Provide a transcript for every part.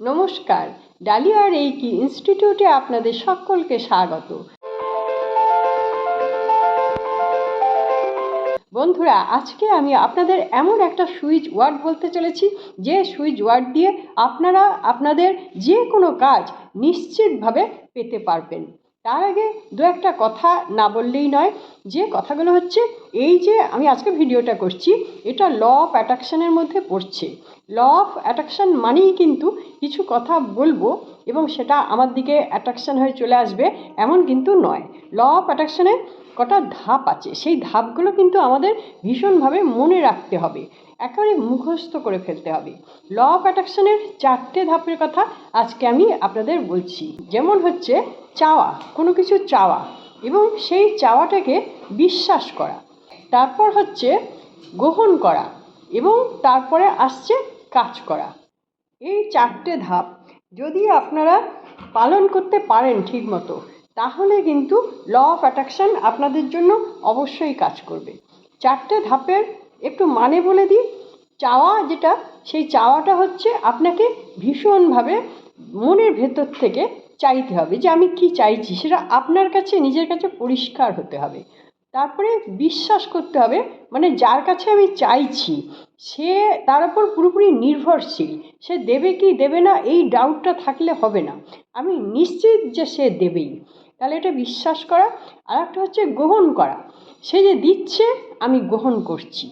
নমস্কার, ডালিয়ার এই কি ইনস্টিটিউটে আপনাদের সকলকে স্বাগত। বন্ধুরা, আজকে আমি আপনাদের এমন একটা সুইচ ওয়ার্ড বলতে চলেছি, যে সুইচ ওয়ার্ড দিয়ে আপনারা, আপনাদের যে কোনো কাজ নিশ্চিতভাবে পেতে পারবেন। তার আগে দু একটা কথা না বললেই নয়, যে কথাগুলো হচ্ছে, এই যে আমি আজকে ভিডিওটা করছি, এটা ল অফ অ্যাট্রাকশনের মধ্যে পড়ছে। ল অফ অ্যাট্রাকশন মানেই কিন্তু কিছু কথা বলব এবং সেটা আমার দিকে অ্যাট্রাকশন হয়ে চলে আসবে, এমন কিন্তু নয়। ল অফ অ্যাট্রাকশনে কটা ধাপ আছে, সেই ধাপগুলো কিন্তু আমাদের ভীষণভাবে মনে রাখতে হবে। একেবারে মুখস্থ করে ফেলতে হবে। ল অফ অ্যাট্রাকশনের চারটে ধাপের কথা আজকে আমি আপনাদের বলছি। যেমন হচ্ছে চাওয়া, কোনো কিছু চাওয়া এবং সেই চাওয়াটাকে বিশ্বাস করা। তারপর হচ্ছে গ্রহণ করা এবং তারপরে আসছে কাজ করা। এই চারটে ধাপ যদি আপনারা পালন করতে পারেন ঠিকমতো তাহলে কিন্তু ল অফ অ্যাট্রাকশন আপনাদের জন্য অবশ্যই কাজ করবে। চারটে ধাপের একটু মানে বলে দিই, চাওয়া যেটা, সেই চাওয়াটা হচ্ছে আপনাকে ভীষণভাবে মনের ভেতর থেকে চাইতে হবে যে আমি কি চাইছি, সেটা আপনার কাছে, নিজের কাছে পরিষ্কার হতে হবে। তারপরে বিশ্বাস করতে হবে মানে যার কাছে আমি চাইছি, সে তার উপর পুরোপুরি নির্ভরশীল, সে দেবে কি দেবে না, এই ডাউটটা থাকলে হবে না। আমি নিশ্চিত যে সে দেবেই। তাহলে এটা বিশ্বাস করা, আর একটা হচ্ছে গ্রহণ করা। সে যে দিচ্ছে, আমি গ্রহণ করছি।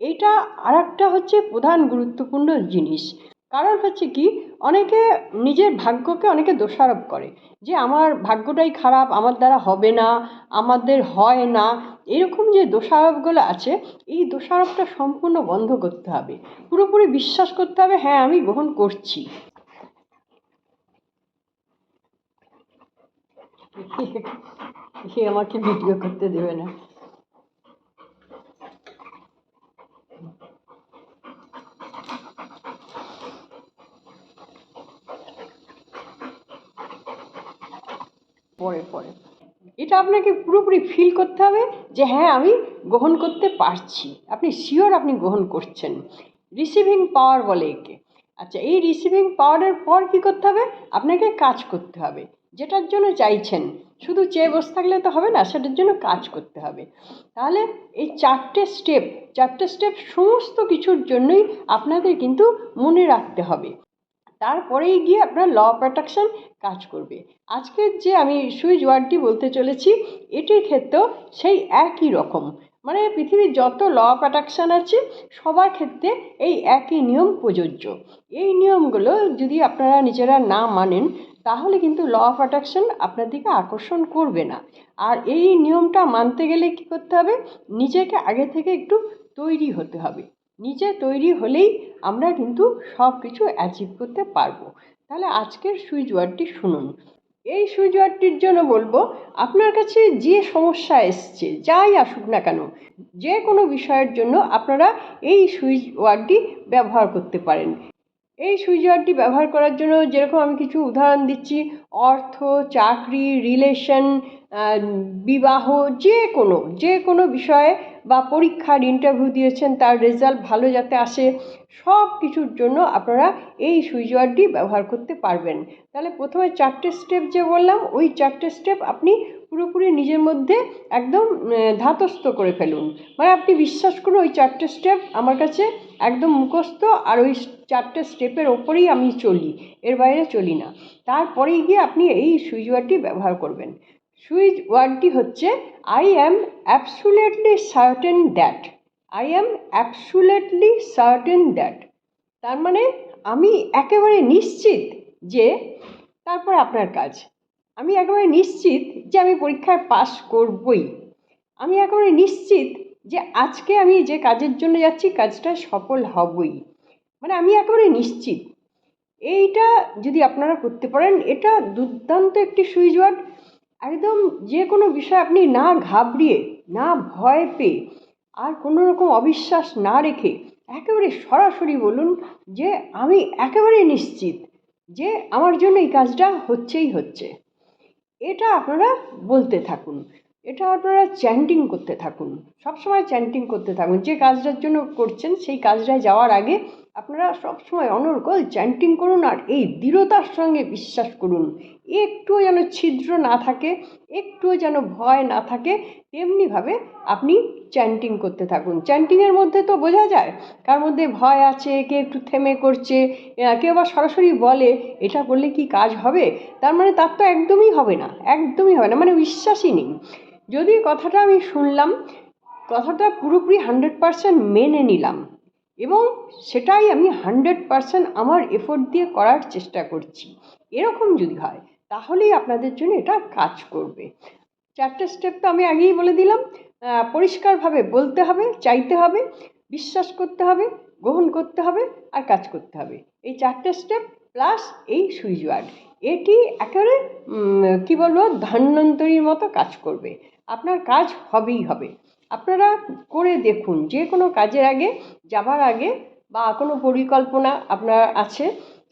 এটা আর একটা হচ্ছে প্রধান গুরুত্বপূর্ণ জিনিস। কারণ হচ্ছে কি, অনেকে নিজের ভাগ্যকে অনেকে দোষারোপ করে। যে আমার ভাগ্যটাই খারাপ, আমার দ্বারা হবে না, আমাদের হয় না, এরকম যে দোষারোপগুলো আছে, এই দোষারোপটা সম্পূর্ণ বন্ধ করতে হবে। পুরোপুরি বিশ্বাস করতে হবে হ্যাঁ আমি গ্রহণ করছি। সে আমাকে ভিডিও করতে দেবে না। পরে পরে। এটা আপনাকে পুরোপুরি ফিল করতে হবে যে হ্যাঁ আমি গ্রহণ করতে পারছি। আপনি শিওর আপনি গ্রহণ করছেন। রিসিভিং পাওয়ার বলে একে। আচ্ছা এই রিসিভিং পাওয়ারের পর কী করতে হবে? আপনাকে কাজ করতে হবে। যেটার জন্য চাইছেন, শুধু চেয়ে বসে থাকলে তো হবে না, সেটার জন্য কাজ করতে হবে। তাহলে এই চারটে স্টেপ চারটে স্টেপ সমস্ত কিছুর জন্যই আপনাদের কিন্তু মনে রাখতে হবে। তারপরেই গিয়ে আপনার ল অফ কাজ করবে। আজকের যে আমি সুইচ ওয়ার্ডটি বলতে চলেছি, এটির ক্ষেত্রেও সেই একই রকম। মানে পৃথিবীর যত ল অফ অ্যাট্রাকশান আছে, সবার ক্ষেত্রে এই একই নিয়ম প্রযোজ্য। এই নিয়মগুলো যদি আপনারা নিজেরা না মানেন তাহলে কিন্তু ল অফ অ্যাট্রাকশন আপনার দিকে আকর্ষণ করবে না। আর এই নিয়মটা মানতে গেলে কী করতে হবে? নিজেকে আগে থেকে একটু তৈরি হতে হবে। নিজে তৈরি হলেই আমরা কিন্তু সব কিছু অ্যাচিভ করতে পারব। তাহলে আজকের সুইচ ওয়ার্ডটি শুনুন। এই সুইচ ওয়ার্ডটির জন্য বলব, আপনার কাছে যে সমস্যা এসছে, যাই আসুক না কেন, যে কোনো বিষয়ের জন্য আপনারা এই সুইচ ওয়ার্ডটি ব্যবহার করতে পারেন। এই সুইচ ওয়ার্ডটি ব্যবহার করার জন্য যেরকম আমি কিছু উদাহরণ দিচ্ছি অর্থ চাকরি রিলেশন বিবাহ যে কোনো যে কোনো বিষয়ে বা পরীক্ষার ইন্টারভিউ দিয়েছেন, তার রেজাল্ট ভালো যাতে আসে, সব কিছুর জন্য আপনারা এই সুইচ ওয়ার্ডটি ব্যবহার করতে পারবেন। তাহলে প্রথমে চারটে স্টেপ যে বললাম, ওই চারটে স্টেপ আপনি পুরোপুরি নিজের মধ্যে একদম ধাতস্থ করে ফেলুন। মানে আপনি বিশ্বাস করুন, ওই চারটে স্টেপ আমার কাছে একদম মুখস্থ আর ওই চারটে স্টেপের ওপরেই আমি চলি, এর বাইরে চলি না। তারপরেই গিয়ে আপনি এই সুইচ ওয়ার্ডটি ব্যবহার করবেন। সুইচ ওয়ার্ডটি হচ্ছে I am absolutely certain that I am absolutely certain that তার মানে আমি একেবারে নিশ্চিত যে, তারপর আপনার কাজ। আমি একেবারে নিশ্চিত যে আমি পরীক্ষায় পাশ করবই। আমি একেবারে নিশ্চিত যে আজকে আমি যে কাজের জন্য যাচ্ছি, কাজটা সফল হবই। মানে আমি একেবারে নিশ্চিত। এইটা যদি আপনারা করতে পারেন, এটা দুর্দান্ত একটি সুইচ ওয়ার্ড। একদম যে কোনো বিষয় আপনি না ঘাবড়িয়ে, না ভয় পেয়ে, আর কোনো রকম অবিশ্বাস না রেখে একেবারে সরাসরি বলুন যে আমি একেবারে নিশ্চিত যে আমার জন্য এই কাজটা হচ্ছেই হচ্ছে। এটা আপনারা বলতে থাকুন, এটা আপনারা চ্যান্টিং করতে থাকুন, সবসময় চ্যান্টিং করতে থাকুন। যে কাজটার জন্য করছেন সেই কাজটায় যাওয়ার আগে আপনারা সবসময় অনর্গল চ্যান্টিং করুন আর এই দৃঢ়তার সঙ্গে বিশ্বাস করুন। একটুও যেন ছিদ্র না থাকে, একটুও যেন ভয় না থাকে, তেমনিভাবে আপনি চ্যান্টিং করতে থাকুন। চ্যান্টিংয়ের মধ্যে তো বোঝা যায়, কার মধ্যে ভয় আছে, কে একটু থেমে করছে কেউ আবার সরাসরি বলে, এটা করলে কি কাজ হবে? তার মানে তার তো একদমই হবে না, একদমই হবে না মানে বিশ্বাসই নেই। যদি কথাটা আমি শুনলাম, কথাটা পুরোপুরি হান্ড্রেড পারসেন্ট মেনে নিলাম। এবং সেটাই আমি হান্ড্রেড পারসেন্ট আমার এফোর্ট দিয়ে করার চেষ্টা করছি। এরকম যদি হয়, তাহলেই আপনাদের জন্য এটা কাজ করবে। চারটে স্টেপ তো আমি আগেই বলে দিলাম। পরিষ্কারভাবে বলতে হবে, চাইতে হবে, বিশ্বাস করতে হবে, গ্রহণ করতে হবে আর কাজ করতে হবে। এই চারটে স্টেপ প্লাস এই সুইচ ওয়ার্ড এটি একেবারে কী বলব, ধন্বন্তরীর মতো কাজ করবে। আপনার কাজ হবেই হবে। আপনারা করে দেখুন, যে কোনো কাজের আগে, যাবার আগে বা কোনো পরিকল্পনা আপনার আছে,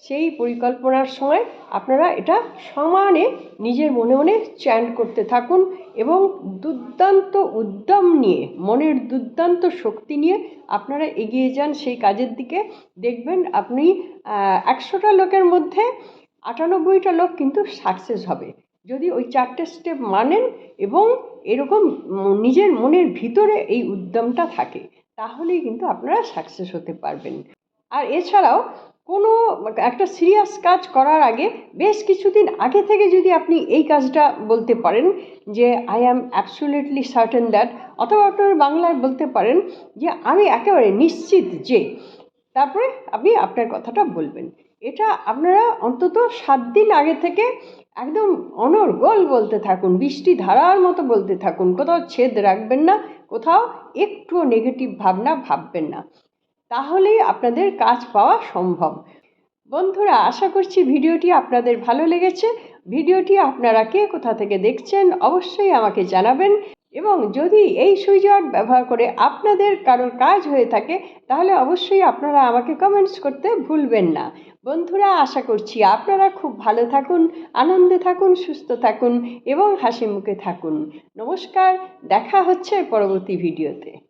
সেই পরিকল্পনার সময় আপনারা এটা সমানে নিজের মনে মনে চ্যান্ট করতে থাকুন এবং দুর্দান্ত উদ্যম নিয়ে, মনের দুর্দান্ত শক্তি নিয়ে আপনারা এগিয়ে যান সেই কাজের দিকে। দেখবেন আপনি একশোটা লোকের মধ্যে আটানব্বইটা লোক কিন্তু সাকসেস হবে। যদি ওই চারটে স্টেপ মানেন এবং এরকম নিজের মনের ভিতরে এই উদ্যমটা থাকে, তাহলেই কিন্তু আপনারা সাকসেস হতে পারবেন। আর এছাড়াও কোনো একটা সিরিয়াস কাজ করার আগে বেশ কিছুদিন আগে থেকে যদি আপনি এই কাজটা বলতে পারেন যে I am absolutely certain that অথবা আপনার বাংলায় বলতে পারেন যে, আমি একেবারে নিশ্চিত যে তারপরে আপনি আপনার কথাটা বলবেন। এটা আপনারা অন্তত সাত দিন আগে থেকে একদম অনর্গল বলতে থাকুন, বৃষ্টি ধারার মতো বলতে থাকুন, কোথাও ছেদ রাখবেন না, কোথাও একটুও নেগেটিভ ভাবনা ভাববেন না। তাহলেই আপনাদের কাজ পাওয়া সম্ভব। বন্ধুরা, আশা করছি ভিডিওটি আপনাদের ভালো লেগেছে। ভিডিওটি আপনারা কে কোথা থেকে দেখছেন অবশ্যই আমাকে জানাবেন। এবং যদি এই সুইচওয়ার্ড ব্যবহার করে আপনাদের কারোর কাজ হয়ে থাকে, তাহলে অবশ্যই আপনারা আমাকে কমেন্টস করতে ভুলবেন না। বন্ধুরা, আশা করছি আপনারা খুব ভালো থাকুন, আনন্দে থাকুন, সুস্থ থাকুন এবং হাসি মুখে থাকুন। নমস্কার, দেখা হচ্ছে পরবর্তী ভিডিওতে।